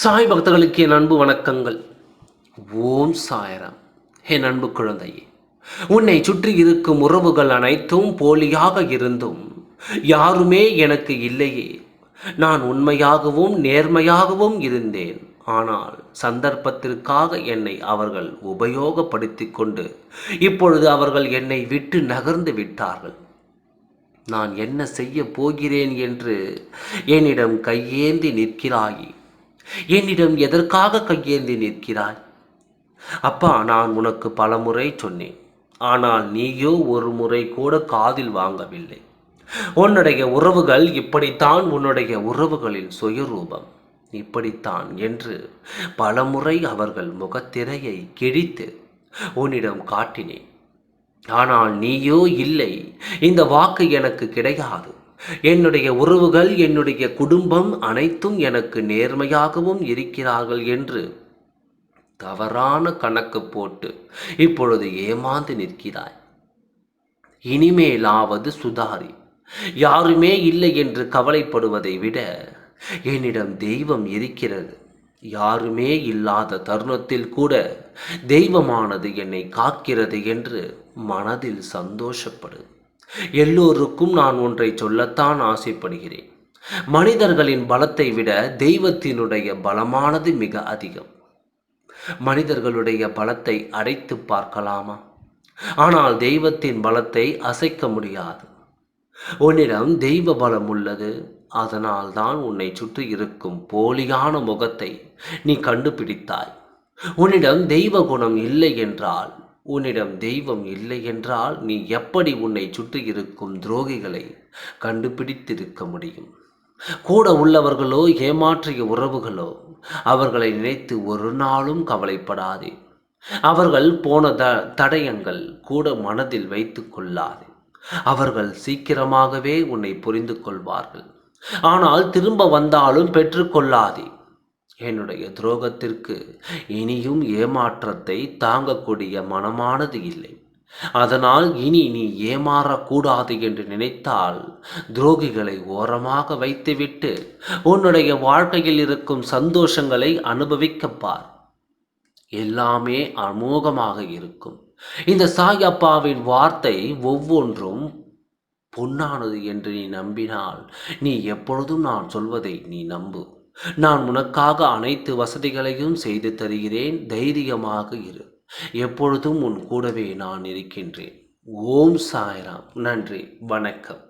சாய் பக்தர்களுக்கு என் அன்பு வணக்கங்கள். ஓம் சாயராம். என் அன்பு குழந்தையே உன்னை சுற்றி இருக்கும் உறவுகள் அனைத்தும் போலியாக இருந்தும் யாருமே எனக்கு இல்லையே. நான் உண்மையாகவும் நேர்மையாகவும் இருந்தேன். ஆனால் சந்தர்ப்பத்திற்காக என்னை அவர்கள் உபயோகப்படுத்தி கொண்டு இப்பொழுது அவர்கள் என்னை விட்டு நகர்ந்து விட்டார்கள். நான் என்ன செய்ய போகிறேன் என்று என்னிடம் கையேந்தி நிற்கிறாயே. என்னிடம் எதற்காக கையேந்தி நிற்கிறாய்? அப்பா நான் உனக்கு பலமுறை சொன்னேன். ஆனால் நீயோ ஒரு முறை கூட காதில் வாங்கவில்லை. உன்னுடைய உறவுகள் இப்படித்தான் உன்னுடைய உறவுகளின் சுயரூபம். இப்படித்தான் என்று பலமுறை அவர்கள் முகத்திரையை கிழித்து உன்னிடம் காட்டினேன். ஆனால் நீயோ இல்லை. இந்த வாக்கு எனக்கு கிடையாது. என்னுடைய உறவுகள் என்னுடைய குடும்பம் அனைத்தும் எனக்கு நேர்மையாகவும் இருக்கிறார்கள் என்று தவறான கணக்கு போட்டு இப்பொழுது ஏமாந்து நிற்கிறாய். இனிமேலாவது சுதாரி. யாருமே இல்லை என்று கவலைப்படுவதை விட என்னிடம் தெய்வம் இருக்கிறது. யாருமே இல்லாத தருணத்தில் கூட தெய்வமானது என்னை காக்கிறது என்று மனதில் சந்தோஷப்படு. எல்லோருக்கும் நான் ஒன்றை சொல்லத்தான் ஆசைப்படுகிறேன். மனிதர்களின் பலத்தை விட தெய்வத்தினுடைய பலமானது மிக அதிகம். மனிதர்களுடைய பலத்தை அடைத்து பார்க்கலாமா? ஆனால் தெய்வத்தின் பலத்தை அசைக்க முடியாது. உன்னிடம் தெய்வ பலம் உள்ளது. அதனால் தான் உன்னை சுற்றி இருக்கும் போலியான முகத்தை நீ கண்டுபிடித்தாய். உன்னிடம் தெய்வ குணம் இல்லை என்றால் உன்னிடம் தெய்வம் இல்லை என்றால் நீ எப்படி உன்னை சுற்றி இருக்கும் துரோகிகளை கண்டுபிடித்திருக்க முடியும்? கூட உள்ளவர்களோ ஏமாற்றிய உறவுகளோ அவர்களை நினைத்து ஒரு நாளும் கவலைப்படாதே. அவர்கள் போன த தடயங்கள் கூட மனதில் வைத்து கொள்ளாதே. அவர்கள் சீக்கிரமாகவே உன்னை புரிந்து கொள்வார்கள். ஆனால் திரும்ப வந்தாலும் பெற்றுக்கொள்ளாதே என்னுடைய துரோகத்திற்கு இனியும் ஏமாற்றத்தை தாங்கக்கூடிய மனமானது இல்லை. அதனால் இனி நீ ஏமாறக்கூடாது என்று நினைத்தால் துரோகிகளை ஓரமாக வைத்துவிட்டு உன்னுடைய வாழ்க்கையில் இருக்கும் சந்தோஷங்களை அனுபவிக்கப்பார் எல்லாமே அமோகமாக இருக்கும். இந்த சாயப்பாவின் வார்த்தை ஒவ்வொன்றும் பொன்னானது என்று நீ நம்பினால் நீ எப்பொழுதும் நான் சொல்வதை நீ நம்பு. நான் உனக்காக அனைத்து வசதிகளையும் செய்து தருகிறேன் தைரியமாக இரு. எப்பொழுதும் உன் கூடவே நான் இருக்கின்றேன். ஓம் சாய்ராம். நன்றி. வணக்கம்.